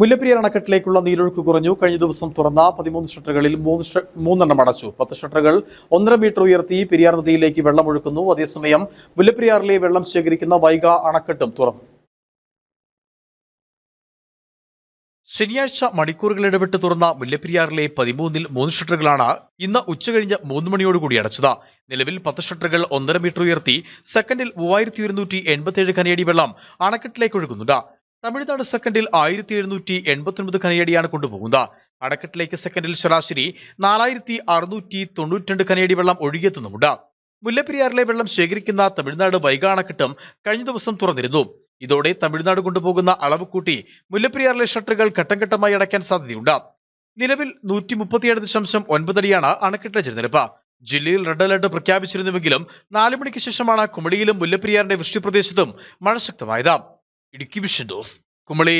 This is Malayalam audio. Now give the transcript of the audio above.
മുല്ലപ്പെരിയാർ അണക്കെട്ടിലേക്കുള്ള നീരൊഴുക്ക് കുറഞ്ഞു. കഴിഞ്ഞ ദിവസം തുറന്ന പതിമൂന്ന് ഷട്ടറുകളിൽ മൂന്ന് മൂന്നെണ്ണം അടച്ചു. പത്ത് ഷട്ടറുകൾ ഒന്നര മീറ്റർ ഉയർത്തി പെരിയാർ നദിയിലേക്ക് വെള്ളമൊഴുക്കുന്നു അതേസമയം മുല്ലപ്പെരിയാറിലെ വെള്ളം ശേഖരിക്കുന്ന വൈഗ അണക്കെട്ടും തുറന്നു. ശനിയാഴ്ച മണിക്കൂറുകൾ ഇടവിട്ട് തുറന്ന മുല്ലപ്പെരിയാറിലെ പതിമൂന്നിൽ മൂന്ന് ഷട്ടറുകളാണ് ഇന്ന് ഉച്ചകഴിഞ്ഞ് മൂന്ന് മണിയോടുകൂടി അടച്ചത്. നിലവിൽ പത്ത് ഷട്ടറുകൾ ഒന്നര മീറ്റർ ഉയർത്തി സെക്കൻഡിൽ മൂവായിരത്തി ഒരുന്നൂറ്റി എൺപത്തിയേഴ് കനേടി വെള്ളം അണക്കെട്ടിലേക്ക് ഒഴുകുന്നുണ്ട്. തമിഴ്നാട് സെക്കൻഡിൽ ആയിരത്തി എഴുന്നൂറ്റി എൺപത്തൊൻപത് കനയടിയാണ് കൊണ്ടുപോകുന്നത്. അണക്കെട്ടിലേക്ക് സെക്കൻഡിൽ ശരാശരി നാലായിരത്തി അറുന്നൂറ്റി തൊണ്ണൂറ്റിരണ്ട് കനയടി വെള്ളം ഒഴുകിയെത്തുന്നുമുണ്ട്. മുല്ലപ്പെരിയാറിലെ വെള്ളം ശേഖരിക്കുന്ന തമിഴ്നാട് വൈഗ അണക്കെട്ടും കഴിഞ്ഞ ദിവസം തുറന്നിരുന്നു. ഇതോടെ തമിഴ്നാട് കൊണ്ടുപോകുന്ന അളവ് കൂട്ടി മുല്ലപ്പെരിയാറിലെ ഷട്ടറുകൾ ഘട്ടം ഘട്ടമായി അടയ്ക്കാൻ സാധ്യതയുണ്ട്. നിലവിൽ നൂറ്റി മുപ്പത്തിയേഴ് ദശാംശം ഒൻപതടിയാണ് അണക്കെട്ടിലെ ജലനിരപ്പ്. ജില്ലയിൽ റെഡ് അലർട്ട് പ്രഖ്യാപിച്ചിരുന്നുവെങ്കിലും നാലു മണിക്ക് ശേഷമാണ് കുമളിയിലും മുല്ലപ്പെരിയാറിന്റെ വൃഷ്ടിപ്രദേശത്തും മഴ ശക്തമായത്. ഇടുക്കി വിഷൻ ഡോസ്. കുമളി.